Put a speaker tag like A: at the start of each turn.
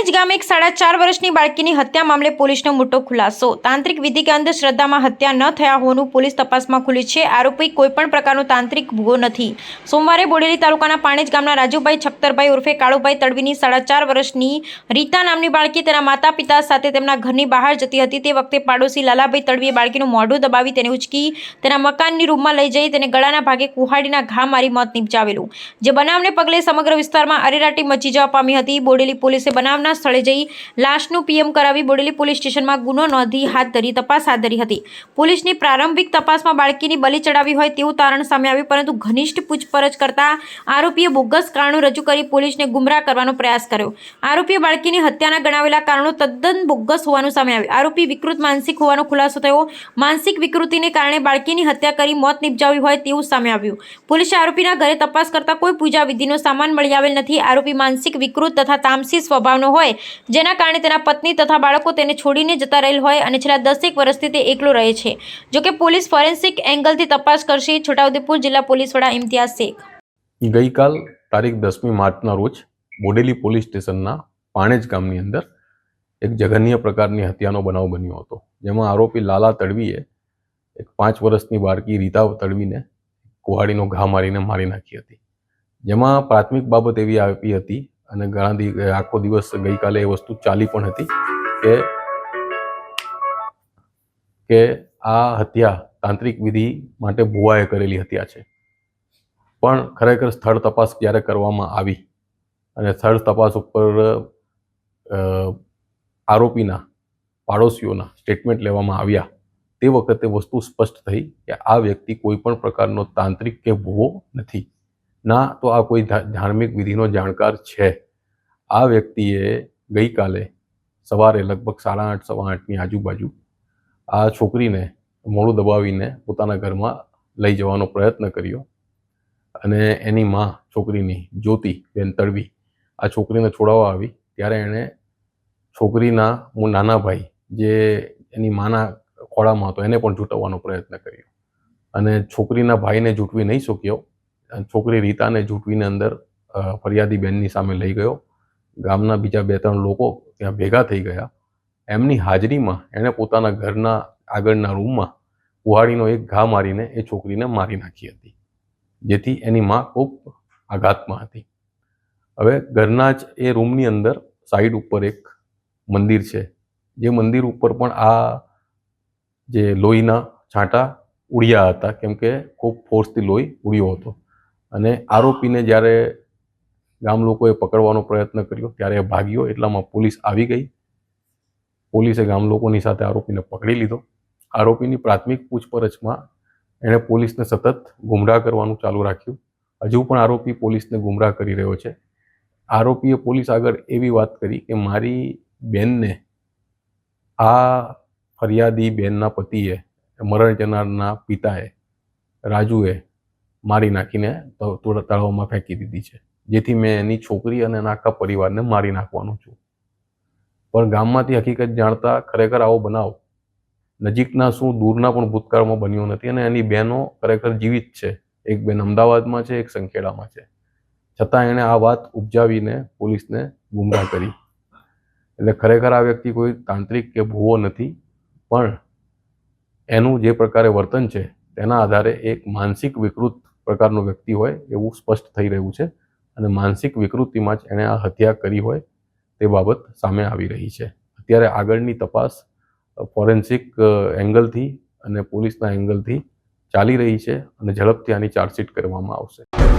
A: પાણેજ ગામે એક સાડા ચાર વર્ષની બાળકીની હત્યા મામલે પોલીસનો મોટો ખુલાસો. તાંત્રિક વિધિ કે અંધશ્રદ્ધામાં હત્યા ન થયા હોવાનું પોલીસ તપાસમાં ખુલ્યું છે. આરોપી કોઈપણ પ્રકારનો તાંત્રિક ભૂગો નથી. સોમવારે બોડેલી તાલુકાના પાણેજ ગામના રાજુભાઈ છખ્તરભાઈ ઉર્ફે કાળુભાઈ તડવીની સાડા ચાર વર્ષની રીતા નામની બાળકી તેના માતા પિતા સાથે તેમના ઘરની બહાર જતી હતી. તે વખતે પાડોશી લાલાભાઈ તડવીએ બાળકીનું મોઢું દબાવી તેને ઉચકી તેના મકાનની રૂમમાં લઈ જઈ તેને ગળાના ભાગે કુહાડીના ઘા મારી મોત નિપજાવેલું. જે બનાવને પગલે સમગ્ર વિસ્તારમાં અરેરાટી મચી જવા પામી હતી. બોડેલી પોલીસે બનાવના સ્થળે જઈ લાશનું પીએમ કરાવી બોડેલી પોલીસ સ્ટેશનમાં ગુનો નોંધી હાથ ધરી તપાસ હાથ ધરી હતી. પોલીસની પ્રારંભિક તપાસમાં બાળકીની બલી ચડાવી હોય તેવું તારણ સામે આવ્યું, પરંતુ ઘનિષ્ઠ પૂછપરછ કરતા આરોપીએ બોગસ કારણો રજૂ કરી પોલીસને ગુમરાહ કરવાનો પ્રયાસ કર્યો. આરોપીએ બાળકીની હત્યાના ગણાવેલા કારણો તદ્દન બોગસ હોવાનું સામે આવ્યું. આરોપી વિકૃત માનસિક હોવાનો ખુલાસો થયો. માનસિક વિકૃતિને કારણે બાળકીની હત્યા કરી મોત નિપજાવી હોય તેવું સામે આવ્યું. પોલીસે આરોપીના ઘરે તપાસ કરતા કોઈ પૂજા વિધિનો સામાન મળી આવેલ નથી. આરોપી માનસિક વિકૃત તથા તામસી સ્વભાવનો હોય જેના કારણે તેના પત્ની તથા બાળકો તેને છોડીને જતા રહેલ હોય અને છેલ્લા દસેક વર્ષથી તે એકલો રહે છે. જોકે પોલીસ ફોરેન્સિક એંગલથી તપાસ કરશે, છોટાઉદેપુર જિલ્લા પોલીસ વડા ઇમ્તિયાઝ શેખ.
B: ગઈકાલ તારીખ દસમી માર્ચના રોજ બોડેલી પોલીસ સ્ટેશનના પાણેજ ગામની અંદર એક જઘન્ય પ્રકારની હત્યાનો બનાવ બન્યો હતો. જેમાં આરોપી લાલા તડવીએ એક પાંચ વર્ષની બાળકી રીતા તડવીને કુહાડીનો ઘા મારીને મારી નાખી હતી. જેમાં પ્રાથમિક બાબત એવી આપી હતી અને ઘણા આખો દિવસ ગઈકાલે એ વસ્તુ ચાલી પણ હતી કે કે આ હત્યા તાંત્રિક વિધિ માટે ભુવાએ કરેલી હત્યા છે. પણ ખરેખર સ્થળ તપાસ જ્યારે કરવામાં આવી? અને સ્થળ તપાસ ઉપર આરોપીના પાડોશીઓના સ્ટેટમેન્ટ લેવામાં આવ્યા તે વખતે વસ્તુ સ્પષ્ટ થઈ કે આ વ્યક્તિ કોઈ પણ પ્રકારનો તાંત્રિક કે ભૂવો નથી. ના, તો આ કોઈ ધાર્મિક વિધિનો જાણકાર છે. આ વ્યક્તિએ ગઈકાલે સવારે લગભગ સાડા આઠ, સવા આઠની આજુબાજુ આ છોકરીને મોડું દબાવીને પોતાના ઘરમાં લઈ જવાનો પ્રયત્ન કર્યો અને એની માં છોકરીની જ્યોતિ બેન તડવી આ છોકરીને છોડાવવા આવી. ત્યારે એણે છોકરીના, હું નાના ભાઈ જે એની માના ખોળામાં હતો, એને પણ જૂટવવાનો પ્રયત્ન કર્યો અને છોકરીના ભાઈને જૂટવી નહીં શક્યો. છોકરી રીતાને જૂટવીને અંદર ફરિયાદી બેનની સામે લઈ ગયો. ગામના બીજા બે ત્રણ લોકો ત્યાં ભેગા થઈ ગયા. એમની હાજરીમાં એણે પોતાના ઘરના આગળના રૂમમાં કુહાડીનો એક ઘા મારીને એ છોકરીને મારી નાખી હતી, જેથી એની માં ખૂબ આઘાતમાં હતી. હવે ઘરના જ એ રૂમની અંદર સાઈડ ઉપર એક મંદિર છે, જે મંદિર ઉપર પણ આ જે લોહીના છાંટા ઉડ્યા હતા, કેમ કે ખૂબ ફોર્સથી લોહી ઉડ્યો હતો. અને આરોપીને જ્યારે ગામ લોકોએ પકડવાનો પ્રયત્ન કર્યો, ત્યારે એ ભાગ્યો એટલામાં પોલીસ આવી ગઈ. પોલીસે ગામ લોકોની સાથે આરોપીને પકડી લીધો. આરોપીની પ્રાથમિક પૂછપરછમાં એણે પોલીસને સતત ગુમરાહ કરવાનું ચાલુ રાખ્યું. હજુ પણ આરોપી પોલીસને ગુમરાહ કરી રહ્યો છે. આરોપીએ પોલીસ આગળ એવી વાત કરી કે મારી બેનને, આ ફરિયાદી બેનના પતિએ, મરણ જનારના પિતાએ, રાજુએ મારી નાખીને તળાવમાં ફેંકી દીધી છે. જેથી મેં એની છોકરી અને એના આખા પરિવારને મારી નાખવાનો છું. પણ ગામમાંથી હકીકત જાણતા ખરેખર આવો બનાવ નજીકના શું દૂરના પણ ભૂતકાળમાં બન્યો નથી અને એની બહેનો ખરેખર જીવિત છે. એક બેન અમદાવાદમાં છે, એક સંખેડામાં છે. છતાં એણે આ વાત ઉપજાવીને પોલીસને ગુમરાહ કરી. એટલે ખરેખર આ વ્યક્તિ કોઈ તાંત્રિક કે ભૂવો નથી, પણ એનું જે પ્રકારે વર્તન છે, તેના આધારે એક માનસિક વિકૃત પ્રકારનો વ્યક્તિ હોય એવું સ્પષ્ટ થઈ રહ્યું છે અને માનસિક વિકૃતિમાં જ એણે આ હત્યા કરી હોય તે બાબત સામે આવી રહી છે. અત્યારે આગળની તપાસ ફોરેન્સિક એંગલથી અને પોલીસના એંગલથી ચાલી રહી છે અને ઝડપથી આની ચાર્જશીટ કરવામાં આવશે.